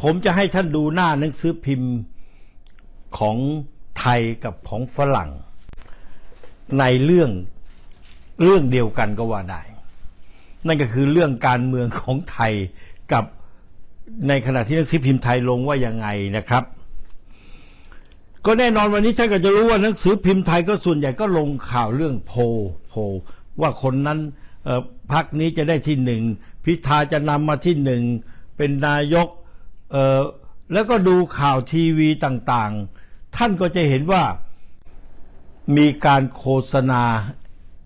ผมจะให้ท่านดูหน้าหนังสือพิมพ์ของไทยกับของฝรั่ง ในเรื่องเรื่องเดียวกันก็ว่าได้ นั่นก็คือเรื่องการเมืองของไทยกับในขณะที่หนังสือพิมพ์ไทยลงว่ายังไงนะครับ ก็แน่นอนวันนี้ท่านก็จะรู้ว่าหนังสือพิมพ์ไทยก็ส่วนใหญ่ก็ลงข่าวเรื่องโพลโพลว่าคนนั้นพักนี้จะได้ที่หนึ่งพิธาจะนำมาที่หนึ่งเป็นนายก แล้วก็ดูข่าวทีวีต่างๆ ท่านก็จะเห็นว่ามีการโฆษณา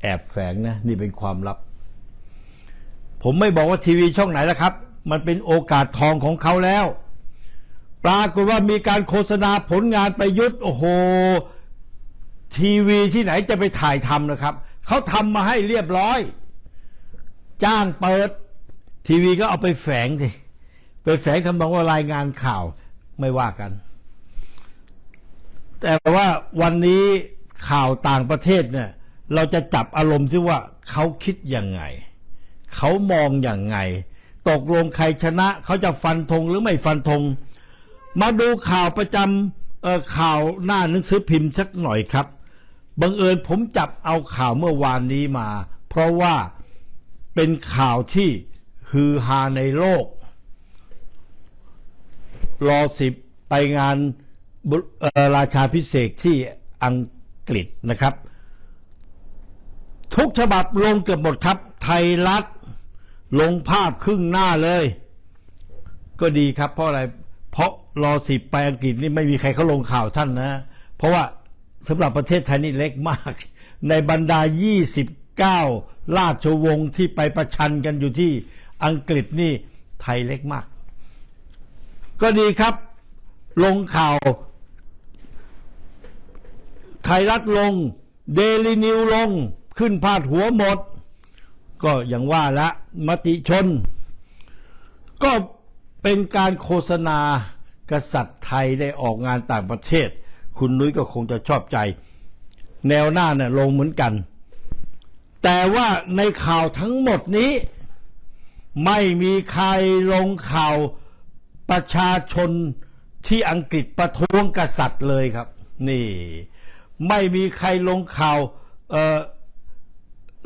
แอบแฝงนะนี่เป็นความลับ ผมไม่บอกว่าทีวีช่องไหนแล้วครับ มันเป็นโอกาสทองของเขาแล้ว ปรากฏว่ามีการโฆษณาผลงานประยุทธ์โอ้โห ทีวีที่ไหนจะไปถ่ายทำนะครับ เขาทำมาให้เรียบร้อย จ้างเปิด ทีวีก็เอาไปแฝงดิ ไปแฝงคำนองว่ารายงานข่าวไม่ว่ากัน แต่ว่าวันนี้ข่าวต่างประเทศเนี่ย เราจะจับอารมณ์ซิว่าเขาคิดยังไง เขามองอย่างไง ตกลงใครชนะ เขาจะฟันธงหรือไม่ฟันธง มาดูข่าวประจำข่าวหน้าหนังสือพิมพ์สักหน่อยครับบังเอิญผมจับเอาข่าวเมื่อวานนี้มา เพราะว่าเป็นข่าวที่ฮือฮาในโลก รอสิบไปงานราชาพิเศษที่อังกฤษนะครับ ทุกฉบับลงเกือบหมดครับ ไทยรัฐลงภาพครึ่งหน้าเลย ก็ดีครับ เพราะอะไร เพราะรอสิบไปอังกฤษนี่ไม่มีใครเขาลงข่าวท่านนะ เพราะว่าสำหรับประเทศไทยนี่เล็กมาก ในบรรดา 29 ราชวงศ์ที่ไปประชันกันอยู่ที่อังกฤษนี่ไทยเล็กมาก ก็ดีครับ ลงข่าว ไทยรัฐลง เดลินิวลง ขึ้นพาดหัวหมด ก็อย่างว่าละ มติชน ก็เป็นการโฆษณากษัตริย์ไทยได้ออกงานต่างประเทศ คุณนุ้ยก็คงจะชอบใจ แนวหน้าเนี่ยลงเหมือนกัน แต่ว่าในข่าวทั้งหมดนี้ ไม่มีใครลงข่าว ประชาชนที่อังกฤษประท้วงกษัตริย์เลยครับ นี่ ไม่มีใครลงข่าวเ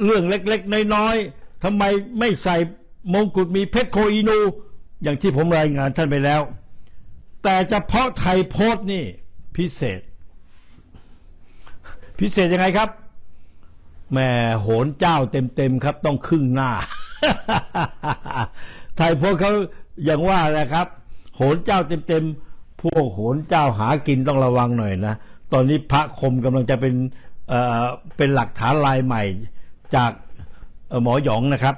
เรื่องเล็กๆ น้อยๆทำไมไม่ใส่มงกุฎมีเพชรโคอีนู อย่างที่ผมรายงานท่านไปแล้ว แต่เฉพาะไทยโพสต์นี่พิเศษ พิเศษยังไงครับแหม่โหนเจ้าเต็มๆครับ ต้องครึ่งหน้า ไทยโพสต์เขาอย่างว่าแหละครับ โหนเจ้าเต็มๆพวกโหนเจ้าหากินต้องระวังหน่อยนะตอนนี้พระคมกำลังจะเป็นเอ่อเป็นหลักฐานลายใหม่จากหมอหยองนะครับ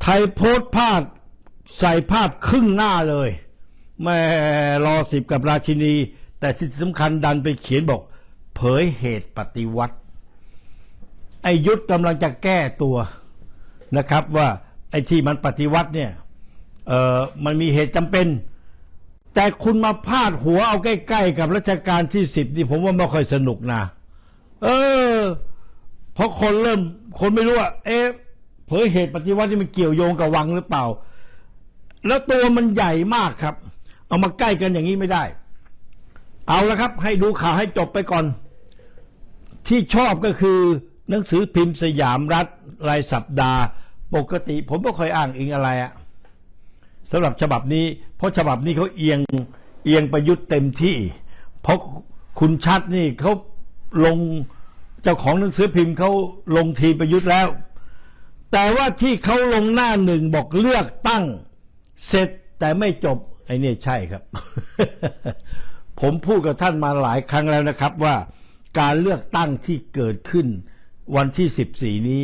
ไทยโพสภาพใส่ภาพครึ่งหน้าเลยแม่รอสิบกับราชินี แต่สิ่งสำคัญดันไปเขียนบอก เผยเหตุปฏิวัติไอยุทธกำลังจะแก้ตัวนะครับว่าไอ้ที่มันปฏิวัติเนี่ย เออมันมีเหตุจำเป็น แต่คุณมาพาดหัวเอาใกล้ ๆ กับรัชกาลที่สิบนี่ผมว่าไม่ค่อยสนุกนะเออเพราะคนเริ่ม คนไม่รู้ว่าเอ๊ะเผยเหตุปฏิวัติที่มันเกี่ยวโยงกับวังหรือเปล่า แล้วตัวมันใหญ่มากครับ เอามาใกล้กันอย่างนี้ไม่ได้ เอาละครับ ให้ดูข่าวให้จบไปก่อน ที่ชอบก็คือหนังสือพิมพ์สยามรัฐรายสัปดาห์ ปกติผมไม่ค่อยอ้างอิงอะไรอะ สำหรับฉบับนี้ เพราะฉบับนี้เขาเอียงเอียงประยุทธ์เต็มที่ เพราะคุณชัดนี่เขาลงเจ้าของหนังสือพิมพ์เขาลงทีประยุทธ์แล้ว แต่ว่าที่เขาลงหน้าหนึ่งบอกเลือกตั้ง เสร็จแต่ไม่จบไอ้นี่ใช่ครับ ผมพูดกับท่านมาหลายครั้งแล้วนะครับว่าการเลือกตั้งที่เกิดขึ้นวันที่ 14 นี้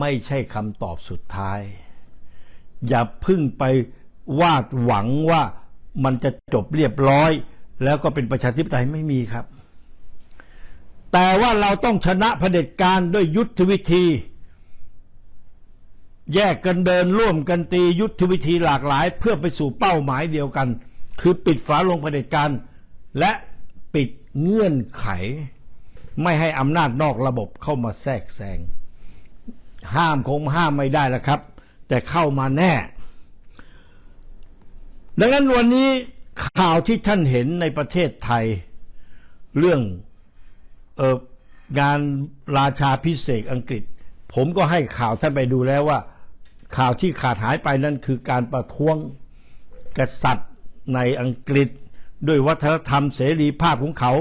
ไม่ใช่คำตอบสุดท้าย อย่าพึ่งไป วาดหวังว่ามันจะจบเรียบร้อย แล้วก็เป็นประชาธิปไตยไม่มีครับ แต่ว่าเราต้องชนะเผด็จการด้วยยุทธวิธี แยกกันเดินร่วมกันตียุทธวิธีหลากหลาย เพื่อไปสู่เป้าหมายเดียวกัน คือปิดฝาลงเผด็จการและปิดเงื่อนไข ไม่ให้อำนาจนอกระบบเข้ามาแทรกแซงห้ามคงห้ามไม่ได้แล้วครับ แต่เข้ามาแน่ ดังนั้นวันนี้ข่าวที่ท่านเห็นในประเทศไทย เรื่องเอองานราชาพิเศษอังกฤษ ผมก็ให้ข่าวท่านไปดูแล้วว่า ข่าวที่ขาดหายไปนั่นคือการประท้วงกษัตริย์ในอังกฤษ ด้วยวัฒนธรรมเสรีภาพของเขา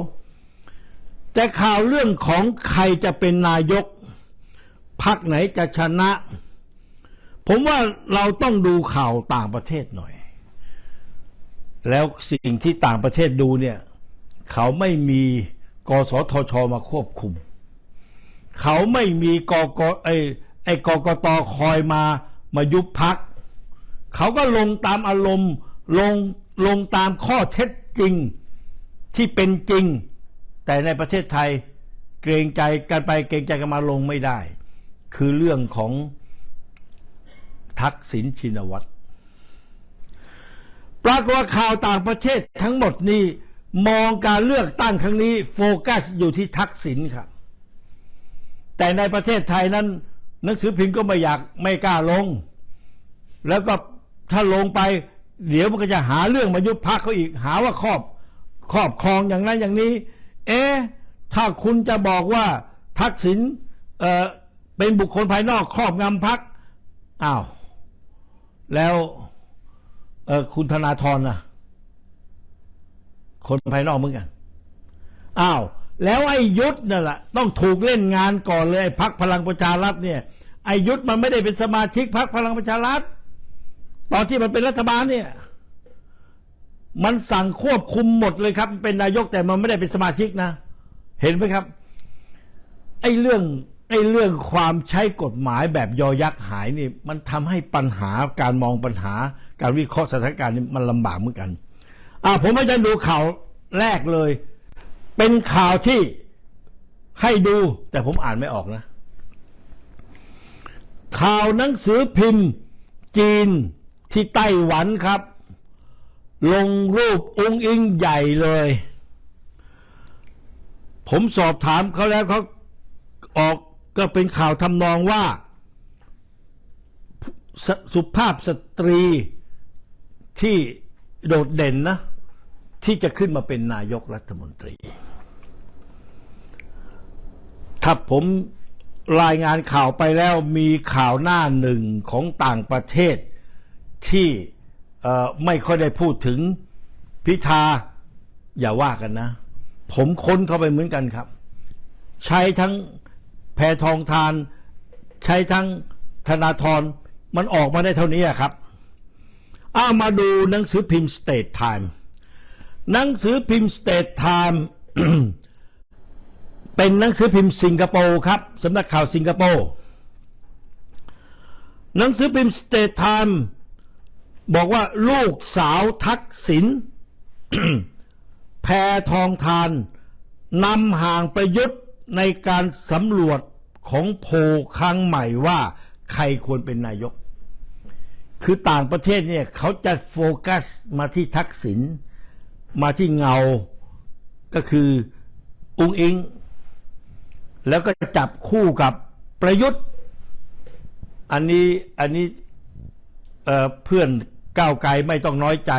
แต่ข่าวเรื่องของใครจะเป็นนายกพรรคไหนจะชนะ ผมว่าเราต้องดูข่าวต่างประเทศหน่อย แล้วสิ่งที่ต่างประเทศดูเนี่ย เขาไม่มีกสทชมาควบคุม เขาไม่มีกกไอไอกกตคอยมามายุบพัก เขาก็ลงตามอารมณ์ ลงลงตามข้อเท็จจริงที่เป็นจริง แต่ในประเทศไทยเกรงใจกันไปเกรงใจกันมาลงไม่ได้ คือเรื่องของทักษิณชินวัตร ปรากฏว่าข่าวต่างประเทศทั้งหมดนี้มองการเลือกตั้งครั้งนี้โฟกัสอยู่ที่ทักษิณครับ แต่ในประเทศไทยนั้น หนังสือพิมพ์ก็ไม่อยากไม่กล้าลง แล้วก็ถ้าลงไป เดี๋ยวมันก็จะหาเรื่องมายุบพักเขาอีก หาว่าครอบครอบครองอย่างนั้นอย่างนี้ เอ๊ะถ้าคุณจะบอกว่าทักษิณเอ่อเป็นบุคคลภายนอกครอบงำพักอ้าวแล้ว เออคุณธนาธรนะคนภายนอกเหมือนกันอ้าว แล้วไอ้ยุทธนั่นแหละต้องถูกเล่นงานก่อนเลยไอ้พักพลังประชารัฐเนี่ยไอ้ยุทธมันไม่ได้เป็นสมาชิกพักพลังประชารัฐตอนที่มันเป็นรัฐบาลเนี่ย มันสั่งควบคุมหมดเลยครับ เป็นนายกแต่มันไม่ได้เป็นสมาชิกนะ เห็นไหมครับ ไอ้เรื่อง ไอ้เรื่องความใช้กฎหมายแบบยอยักษ์หายนี่ มันทำให้ปัญหาการมองปัญหา การวิเคราะห์สถานการณ์นี่มันลำบากเหมือนกัน อ่าผมให้ท่านดูข่าวแรกเลย เป็นข่าวที่ให้ดู แต่ผมอ่านไม่ออกนะ ข่าวหนังสือพิมพ์ จีนที่ไต้หวันครับ ลงรูปองค์อิงใหญ่เลย ผมสอบถามเขาแล้วเขาออก ก็เป็นข่าวทำนองว่าสสุภาพสตรีที่โดดเด่นนะ ที่จะขึ้นมาเป็นนายกรัฐมนตรี ถ้าผมรายงานข่าวไปแล้วมีข่าวหน้าหนึ่งของต่างประเทศ ที่ไม่ค่อยได้พูดถึงพิธาอย่าว่ากันนะ ผมค้นเข้าไปเหมือนกันครับ ใช้ทั้ง แพทองทานใช้ทั้งธนาธรมันออกมาได้เท่านี้ครับอ้ามาดูหนังสือพิมพ์ State Time หนังสือพิมพ์ State Time เป็นหนังสือพิมพ์สิงคโปร์ครับสำนักข่าวสิงคโปร์หนังสือพิมพ์ State Time บอกว่าลูกสาวทักษิณแพทองทานนำห่างประยุทธ์ ในการสำรวจของโพครั้งใหม่ว่าใครควรเป็นนายก คือต่างประเทศเนี่ยเขาจะโฟกัสมาที่ทักษิณมาที่เงา ก็คืออุงอิง แล้วก็จับคู่กับประยุทธ์ อันนี้อันนี้เเพื่อนก้าวไกลไม่ต้องน้อยใจ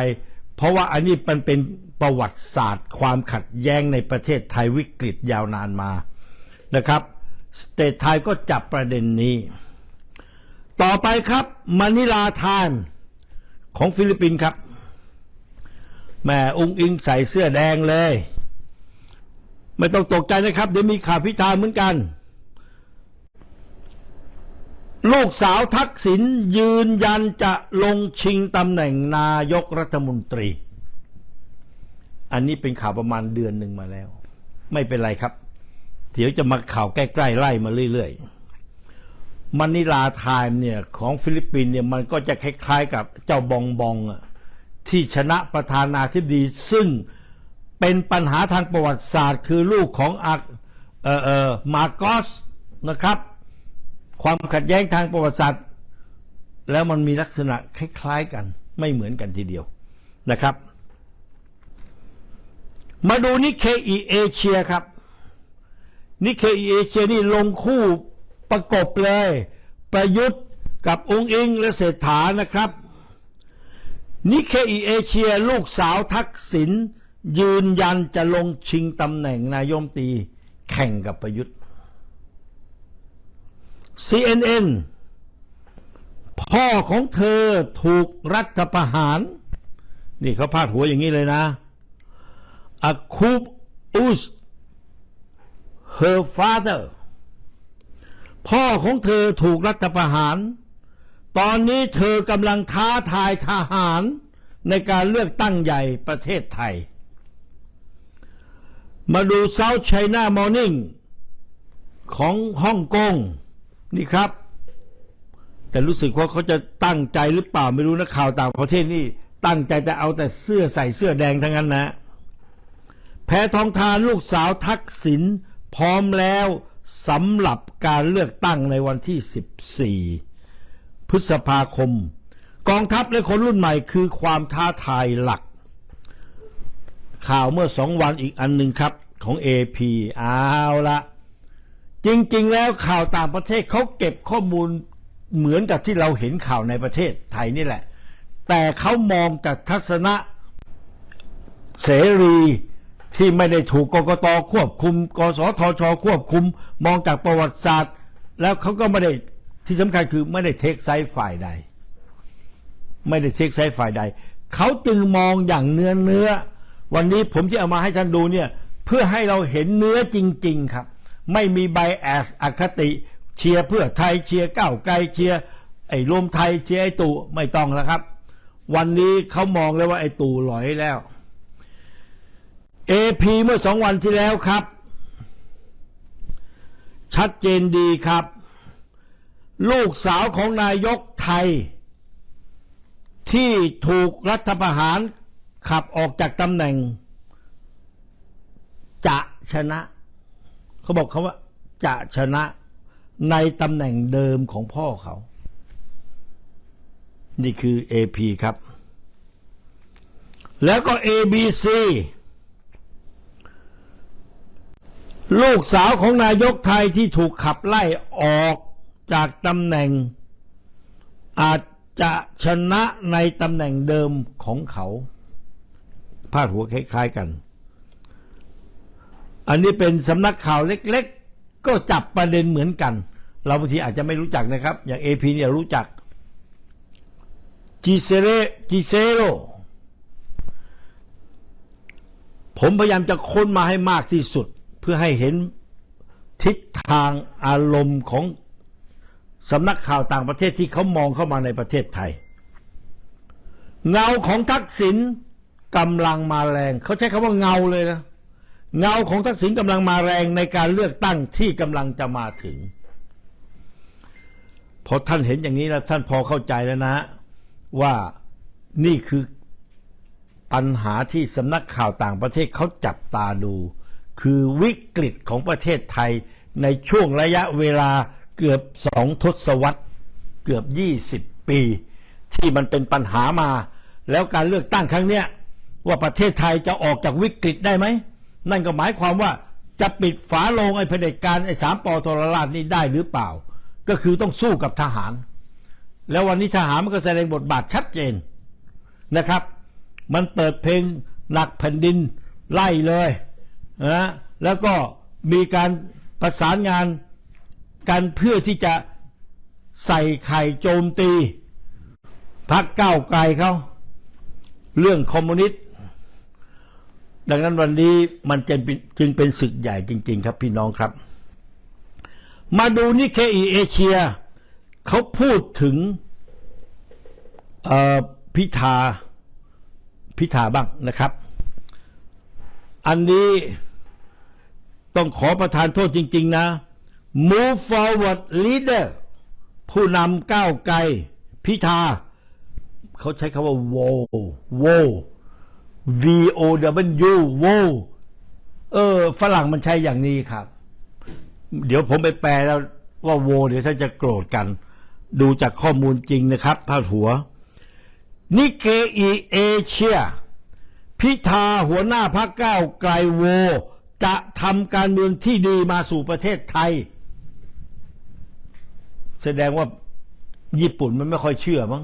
เพราะว่าอันนี้มันเป็นประวัติศาสตร์ ความขัดแย้งในประเทศไทยวิกฤตยาวนานมา นะครับสเตทไทยก็จับประเด็นนี้ ต่อไปครับมานิลาไทม์ของฟิลิปปินส์ครับแหม่องค์อิงใส่เสื้อแดงเลย ไม่ต้องตกใจนะครับ เดี๋ยวมีข่าวพิธาเหมือนกัน ลูกสาวทักษิณยืนยันจะลงชิงตำแหน่งนายกรัฐมนตรี อันนี้เป็นข่าวประมาณเดือนหนึ่งมาแล้ว ไม่เป็นไรครับ เดี๋ยวจะมาข่าวใกล้ๆไล่มาเรื่อยๆมานิลาไทม์เนี่ยของฟิลิปปินส์เนี่ยมันก็จะคล้ายๆ กับเจ้าบองบองอะที่ชนะประธานาธิบดี ซึ่งเป็นปัญหาทางประวัติศาสตร์ คือลูกของอักเออเออมาโกสนะครับ ความขัดแย้งทางประวัติศาสตร์ แล้วมันมีลักษณะคล้ายๆกัน ไม่เหมือนกันทีเดียวนะครับ มาดูนิเคอีเอเชียครับ นิเคอีเอเชียนี่ลงคู่ประกบเลย ประยุทธ์กับองค์อิงและเศรษฐานะครับ นิเคอีเอเชียลูกสาวทักษิณยืนยันจะลงชิงตำแหน่งนายมตี แข่งกับประยุทธ์ CNN พ่อของเธอถูกรัฐประหาร นี่เขาพาดหัวอย่างนี้เลยนะ A coup us her father พ่อของเธอถูกรัฐประหาร ตอนนี้เธอกำลังท้าทายทหารในการเลือกตั้งใหญ่ประเทศไทย มาดู South China Morning ของฮ่องกงนี่ครับ แต่รู้สึกว่าเขาจะตั้งใจหรือเปล่าไม่รู้นะข่าวต่างประเทศนี่ตั้งใจจะเอาแต่เสื้อใส่เสื้อแดงทั้งนั้นนะ แพทองทานลูกสาวทักษิณ พร้อมแล้วสำหรับการเลือกตั้งในวันที่ 14 พฤษภาคม กองทัพและคนรุ่นใหม่คือความท้าทายหลัก ข่าวเมื่อสองวันอีกอันหนึ่งครับของ AP เอาละจริงๆ แล้วข่าวต่างประเทศเขาเก็บข้อมูลเหมือนกับที่เราเห็นข่าวในประเทศไทยนี่แหละ แต่เขามองจากทัศนะเสรี ที่ไม่ได้ถูกกกตควบคุม กสทช ควบคุม มองจากประวัติศาสตร์ แล้วเขาก็ไม่ได้ที่สำคัญคือไม่ได้เทคไซส์ฝ่ายใด ไม่ได้เทคไซส์ฝ่ายใด เขาจึงมองอย่างเนื้อเนื้อ วันนี้ผมจะเอามาให้ท่านดูเนี่ยเพื่อให้เราเห็นเนื้อจริง ๆ ครับ ไม่มีไบแอสอคติ เชียร์เพื่อไทยเชียร์ก้าวไกลเชียร์ไอ้รวมไทยเชียร์ไอ้ตู่ไม่ต้องแล้วครับ วันนี้เขามองแล้วว่าไอ้ตู่หลอยแล้ว AP เมื่อสองวันที่แล้วครับ ชัดเจนดีครับ ลูกสาวของนายกไทย ที่ถูกรัฐประหารขับออกจากตำแหน่ง จะชนะ เขาบอกเขาว่า จะชนะในตำแหน่งเดิมของพ่อเขา นี่คือ AP ครับ แล้วก็ ABC ลูกสาวของนายกไทยที่ถูกขับไล่ออกจากตำแหน่ง อาจจะชนะในตำแหน่งเดิมของเขาพาดหัวคล้ายๆกัน อันนี้เป็นสำนักข่าวเล็กๆ ก็จับประเด็นเหมือนกัน เราบางทีอาจจะไม่รู้จักนะครับ อย่างเอพีเนี่ยรู้จักจิเซเรจิเซโรผมพยายามจะค้นมาให้มากที่สุด พื่อให้เห็นทิศทางอารมณ์ของสำนักข่าวต่างประเทศที่เขามองเข้ามาในประเทศไทย เงาของทักษิณกำลังมาแรง เขาใช้คำว่าเงาเลยนะเงาของทักษิณกำลังมาแรงในการเลือกตั้งที่กำลังจะมาถึง พอท่านเห็นอย่างนี้แล้วท่านพอเข้าใจแล้วนะ ว่านี่คือปัญหาที่สำนักข่าวต่างประเทศเขาจับตาดู คือวิกฤตของประเทศไทยในช่วงระยะเวลาเกือบสองทศวรรษเกือบ 20 ปี ที่มันเป็นปัญหามา แล้วการเลือกตั้งครั้งเนี้ยว่าประเทศไทยจะออกจากวิกฤตได้ไหม นั่นก็หมายความว่าจะปิดฝาโลงไอ้เผด็จการไอ้สามปอทรราชนี่ได้หรือเปล่า ก็คือต้องสู้กับทหาร แล้ววันนี้ทหารมันก็แสดงบทบาทชัดเจนนะครับ มันเปิดเพลงหนักแผ่นดินไล่เลย นะแล้วก็มีการประสานงานกันเพื่อที่จะใส่ไข่โจมตีพักก้าวไกลเขาเรื่องคอมมิวนิสต์ดังนั้นวันนี้มันจึงเป็นจึงเป็นศึกใหญ่จริง ๆ ครับพี่น้องครับ มาดูนิเคอีเอเชียเขาพูดถึงพิธาพิธาบ้างนะครับ อันนี้ ต้องขอประทานโทษจริง ๆ นะ move forward leader ผู้นำก้าวไกล พิธา เขาใช้คำว่า wo wo v o w wo เออ ฝรั่งมันใช้อย่างนี้ครับ เดี๋ยวผมไปแปลแล้วว่าโว เดี๋ยวท่านจะโกรธกัน ดูจากข้อมูลจริงนะครับพาดหัว นิเคอีเอเชีย พิธาหัวหน้าพรรคก้าวไกลโว จะทำการเมืองที่ดีมาสู่ประเทศไทย แสดงว่าญี่ปุ่นมันไม่ค่อยเชื่อมั้ง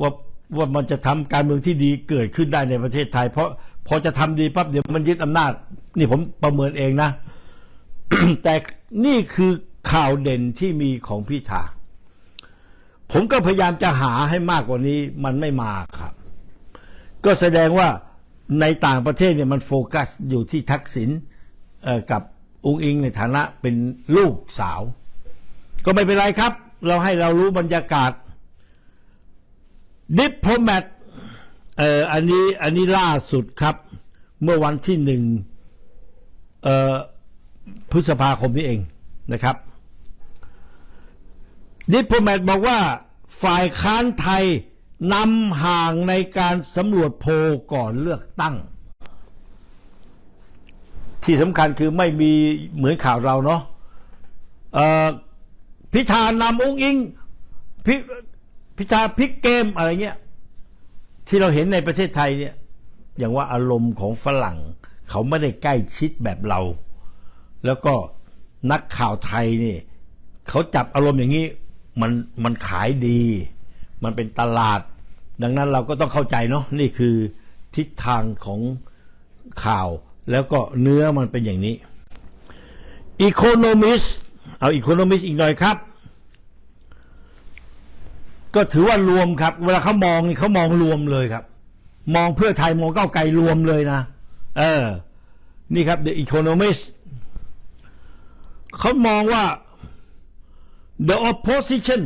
ว่าว่ามันจะทำการเมืองที่ดีเกิดขึ้นได้ในประเทศไทย เพราะพอจะทำดีปั๊บเดี๋ยวมันยึดอำนาจ นี่ผมประเมินเองนะ แต่นี่คือข่าวเด่นที่มีของพิธาผมก็พยายามจะหาให้มากกว่านี้มันไม่มาครับ ก็แสดงว่าในต่างประเทศเนี่ยมันโฟกัสอยู่ที่ทักษิณ กับองค์อิงในฐานะเป็นลูกสาว ก็ไม่เป็นไรครับ เราให้เรารู้บรรยากาศดิปโพแมตเอ่ออันนี้อันนี้ล่าสุดครับ เมื่อวันที่หนึ่งเอ่อพฤษภาคมนี้เองนะครับ ดิปโพแมตบอกว่าฝ่ายค้านไทยนำห่างในการสำรวจโพลก่อนเลือกตั้ง ที่สำคัญคือไม่มีเหมือนข่าวเราเนาะพิธานำองค์อิงพิพิธาพลิกเกมอะไรเงี้ยที่เราเห็นในประเทศไทยเนี่ยอย่างว่าอารมณ์ของฝรั่ง เขาไม่ได้ใกล้ชิดแบบเรา แล้วก็นักข่าวไทยนี่เขาจับอารมณ์อย่างนี้มันมันขายดี มันเป็นตลาด ดังนั้นเราก็ต้องเข้าใจเนาะนี่คือทิศทางของข่าว แล้วก็เนื้อมันเป็นอย่างนี้ Economist เอา Economist อีกหน่อยครับ ก็ถือว่ารวมครับ เวลาเขามองนี่เขามองรวมเลยครับ มองเพื่อไทยมองก้าวไกลรวมเลยนะ เออ นี่ครับ The Economist เขามองว่า the opposition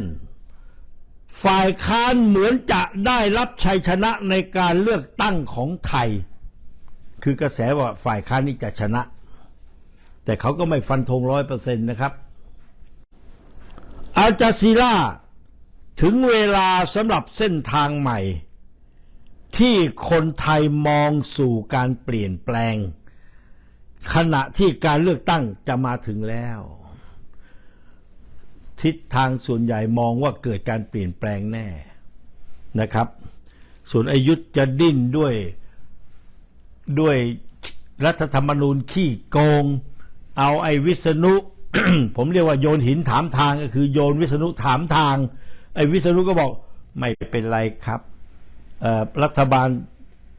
ฝ่ายค้านเหมือนจะได้รับชัยชนะในการเลือกตั้งของไทย คือกระแสว่าฝ่ายค้านนี่จะชนะ แต่เขาก็ไม่ฟันธงร้อยเปอร์เซ็นต์นะครับอาจาซีล่าถึงเวลาสำหรับเส้นทางใหม่ ที่คนไทยมองสู่การเปลี่ยนแปลง ขณะที่การเลือกตั้งจะมาถึงแล้ว ทิศทางส่วนใหญ่มองว่าเกิดการเปลี่ยนแปลงแน่นะครับ ส่วนอายุจะดิ้นด้วย ด้วยรัฐธรรมนูญขี้โกง เอาไอ้วิษณุ ผมเรียกว่าโยนหินถามทางก็คือโยนวิษณุถามทาง ไอ้วิษณุก็บอกไม่เป็นไรครับรัฐบาล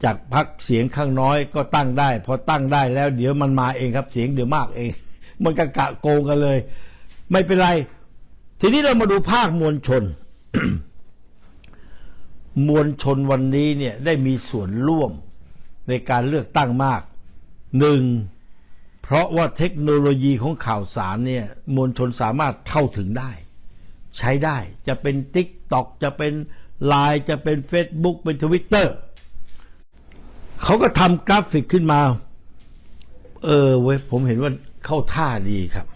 จากพักเสียงข้างน้อยก็ตั้งได้พอตั้งได้แล้วเดี๋ยวมันมาเองครับเสียงเดี๋ยวมากเอง มันกะกะโกงกันเลย ไม่เป็นไร ทีนี้เรามาดูภาคมวลชน มวลชนวันนี้เนี่ยได้มีส่วนร่วม ในการเลือกตั้งมากหนึ่งเพราะว่าเทคโนโลยีของข่าวสารเนี่ยมวลชนสามารถเข้าถึงได้ ใช้ได้จะเป็น t ิ k t o k จะเป็น l ล n e จะเป็น Facebook เป็น Twitter เขาก็ทำกราฟิกขึ้นมา เออเว้ยผมเห็นว่าเข้าท่าดีครับ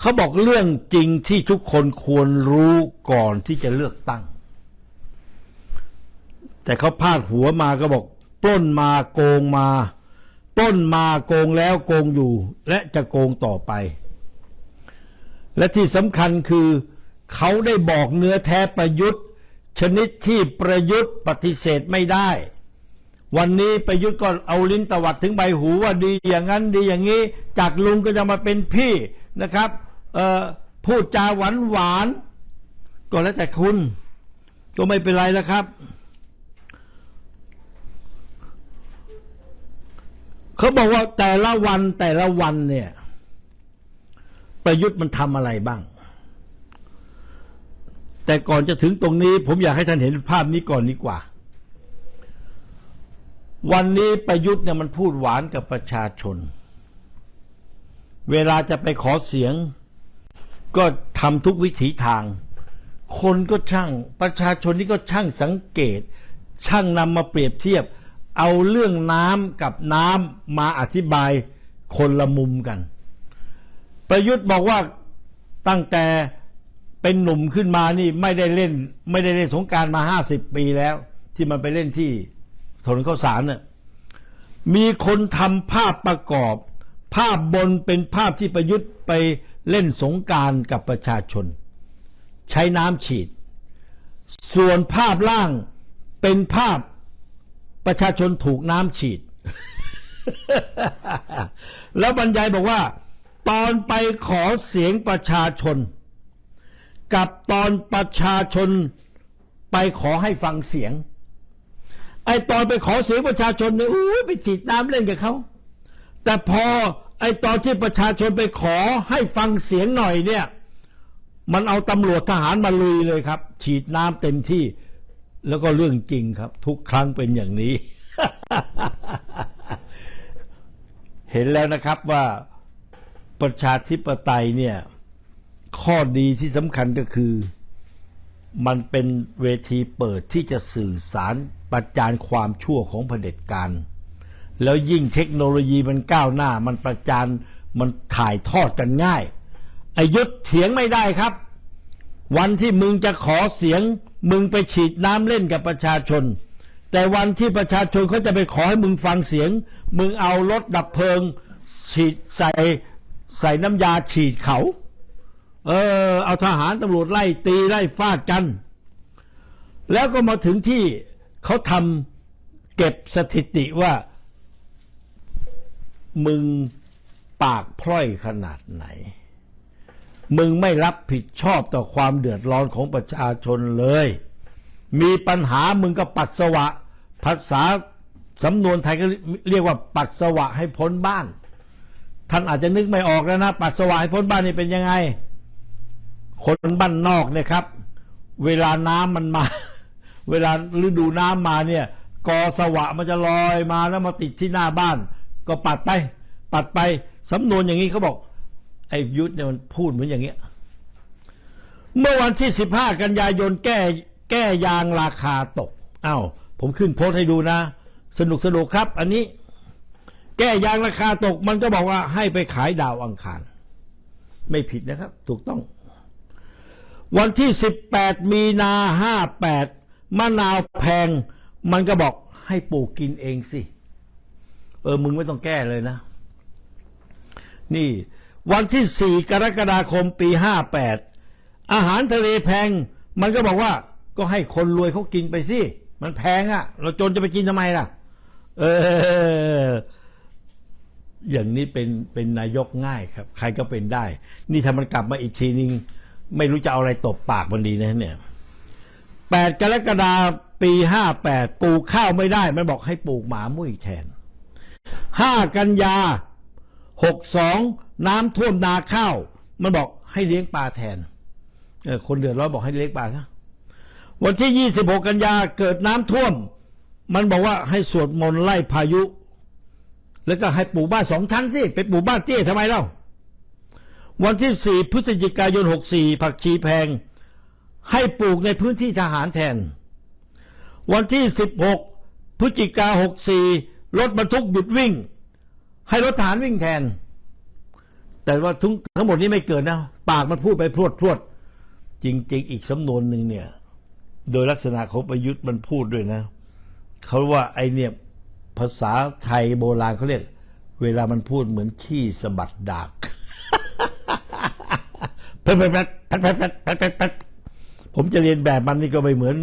เขาบอกเรื่องจริงที่ทุกคนควรรู้ก่อนที่จะเลือกตั้ง แต่เขาพาดหัวมาก็บอก ปล้นมาโกงมาปล้นมาโกงแล้วโกงอยู่ และจะโกงต่อไป และที่สำคัญคือ เขาได้บอกเนื้อแท้ประยุทธ์ ชนิดที่ประยุทธ์ปฏิเสธไม่ได้ วันนี้ประยุทธ์ก็เอาลิ้นตวัดถึงใบหูว่าดีอย่างนั้นดีอย่างนี้ จากลุงก็จะมาเป็นพี่นะครับพูดจาหวานหวานก็แล้วแต่คุณ ก็ไม่เป็นไรแล้วครับ เขาบอกว่าแต่ละวันแต่ละวันเนี่ย ประยุทธ์มันทำอะไรบ้าง แต่ก่อนจะถึงตรงนี้ ผมอยากให้ท่านเห็นภาพนี้ก่อนดีกว่า วันนี้ประยุทธ์เนี่ยมันพูดหวานกับประชาชน เวลาจะไปขอเสียง ก็ทำทุกวิถีทาง คนก็ช่าง ประชาชนนี่ก็ช่างสังเกต ช่างนำมาเปรียบเทียบ เอาเรื่องน้ำกับน้ำมาอธิบายคนละมุมกัน ประยุทธ์บอกว่าตั้งแต่เป็นหนุ่มขึ้นมานี่ไม่ได้เล่น ไม่ได้เล่นสงการมาห้าสิบปีแล้ว ที่มันไปเล่นที่ถนนข้าวสารเนี่ยมีคนทำภาพประกอบ ภาพบนเป็นภาพที่ประยุทธ์ไปเล่นสงการกับประชาชน ใช้น้ำฉีด ส่วนภาพล่างเป็นภาพ ประชาชนถูกน้ำฉีด แล้วบรรยายบอกว่า ตอนไปขอเสียงประชาชน กับตอนประชาชนไปขอให้ฟังเสียง ไอตอนไปขอเสียงประชาชนเนี่ยอู้ไปฉีดน้ำเล่นกับเขาแต่พอไอตอนที่ประชาชนไปขอให้ฟังเสียงหน่อยเนี่ย มันเอาตำรวจทหารมาลุยเลยครับ ฉีดน้ำเต็มที่ แล้วก็เรื่องจริงครับ ทุกครั้งเป็นอย่างนี้ เห็นแล้วนะครับว่าประชาธิปไตยเนี่ย ข้อดีที่สำคัญก็คือ มันเป็นเวทีเปิดที่จะสื่อสารประจานความชั่วของเผด็จการแล้วยิ่งเทคโนโลยีมันก้าวหน้า มันประจานมันถ่ายทอดกันง่ายอายุดเถียงไม่ได้ครับ วันที่มึงจะขอเสียง มึงไปฉีดน้ำเล่นกับประชาชน แต่วันที่ประชาชนเขาจะไปขอให้มึงฟังเสียง มึงเอารถดับเพลิง ฉีดใส่ใส่น้ำยาฉีดเขา เออ เอาทหารตำรวจไล่ตีไล่ฟาดกัน แล้วก็มาถึงที่เขาทำเก็บสถิติว่า มึงปากพร่อยขนาดไหน มึงไม่รับผิดชอบต่อความเดือดร้อนของประชาชนเลย มีปัญหามึงก็ปัสสวะ ภาษาสำนวนไทยก็เรียกว่าปัสสวะให้พ้นบ้าน ท่านอาจจะนึกไม่ออกแล้วนะ ปัสสวะให้พ้นบ้านนี่เป็นยังไง คนบ้านนอกเนี่ยครับ เวลาน้ำมันมา เวลาฤดูน้ำมาเนี่ยกอสวะมันจะลอยมาแล้วมาติดที่หน้าบ้าน ก็ปัดไป ปัดไปสำนวนอย่างนี้เขาบอก ไอ้ยุทธเนี่ยมันพูดเหมือนอย่างเงี้ย เมื่อวันที่15กันยายนแก้แก้ยางราคาตกอ้าวผมขึ้นโพสให้ดูนะ สนุกสนุกครับ อันนี้ แก้ยางราคาตก มันก็บอกว่าให้ไปขายดาวอังคาร ไม่ผิดนะครับ ถูกต้อง วันที่ 18 มีนา 58 มะนาวแพง มันก็บอกให้ปลูกกินเองสิ เออ มึงไม่ต้องแก้เลยนะ นี่ วันที่ 4 กรกฎาคมปี 58 อาหารทะเลแพง มันก็บอกว่าก็ให้คนรวยเขากินไปสิ มันแพงอะ่ะ เราจนจะไปกินทำไมล่ะ เออ อย่างนี้เป็นเป็นนายกง่ายครับ ใครก็เป็นได้ นี่ถ้ามันกลับมาอีกทีนึง ไม่รู้จะเอาอะไรตบปากมันดีนะเนี่ย 8 กรกฎาปี 58 ปลูกข้าวไม่ได้ มันบอกให้ปลูกหมามุ้ยแทน 5 กันยา 62น้ำท่วมนาข้าวมันบอกให้เลี้ยงปลาแทนเออคนเดือดร้อนบอกให้เลี้ยงปลาซะวันที่ 26 กันยาเกิดน้ำท่วม มันบอกว่าให้สวดมนต์ไล่พายุ แล้วก็ให้ปลูกบ้านสองชั้นสิไปปลูกบ้านเตี้ยทำไมเล่า วันที่ 4 พฤศจิกายน 64 ผักชีแพง ให้ปลูกในพื้นที่ทหารแทน วันที่ 16 พฤศจิกา 64 รถบรรทุกหยุดวิ่ง ให้รถฐานวิ่งแทน แต่ว่าทั้งทั้งหมดนี้ไม่เกิดนะ ปากมันพูดไปพรวดพรวด จริง ๆ อีกสำนวนหนึ่งเนี่ย โดยลักษณะของประยุทธ์มันพูดด้วยนะ เขาว่าไอเนี่ยภาษาไทยโบราณเขาเรียก เวลามันพูดเหมือนขี้สะบัดดากเพิ่มแป๊บแป๊บแป๊บแป๊บแป๊บแป๊บผมจะเรียนแบบมันนี่ก็ไม่เหมือน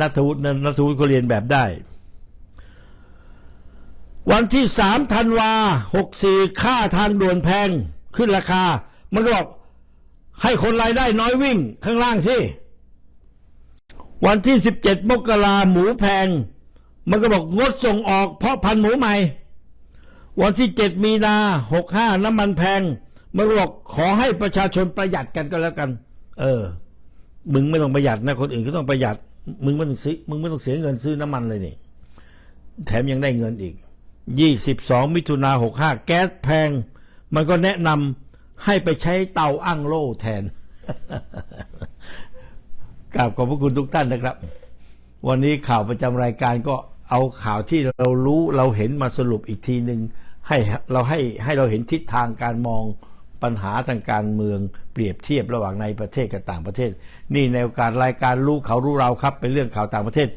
นัทวุฒินัทวุฒิขาเรียนแบบได้ วันที่สามธันวาหกสี่ค่าทางด่วนแพงขึ้นราคา มันก็บอกให้คนรายได้น้อยวิ่งข้างล่างสิวันที่สิบเจ็ดมกราหมูแพง มันก็บอกงดส่งออกเพราะพันหมูใหม่ วันที่เจ็ดมีนาหกห้าน้ำมันแพง มันก็บอกขอให้ประชาชนประหยัดกันก็แล้วกัน เออ มึงไม่ต้องประหยัดนะ คนอื่นก็ต้องประหยัด มึงไม่ต้องซื้อมึงไม่ต้องเสียเงินซื้อน้ำมันเลยนี่แถมยังได้เงินอีก 22 มิถุนา65 แก๊สแพง มันก็แนะนำให้ไปใช้เตาอั้งโล่แทนกราบขอบพระคุณทุกท่านนะครับ วันนี้ข่าวประจำรายการก็เอาข่าวที่เรารู้เราเห็นมาสรุปอีกทีหนึ่งให้เราให้ให้เราเห็นทิศทางการมองปัญหาทางการเมืองเปรียบเทียบระหว่างในประเทศกับต่างประเทศ นี่ในโอกาสรายการรู้เขารู้เราครับ เป็นเรื่องข่าวต่างประเทศ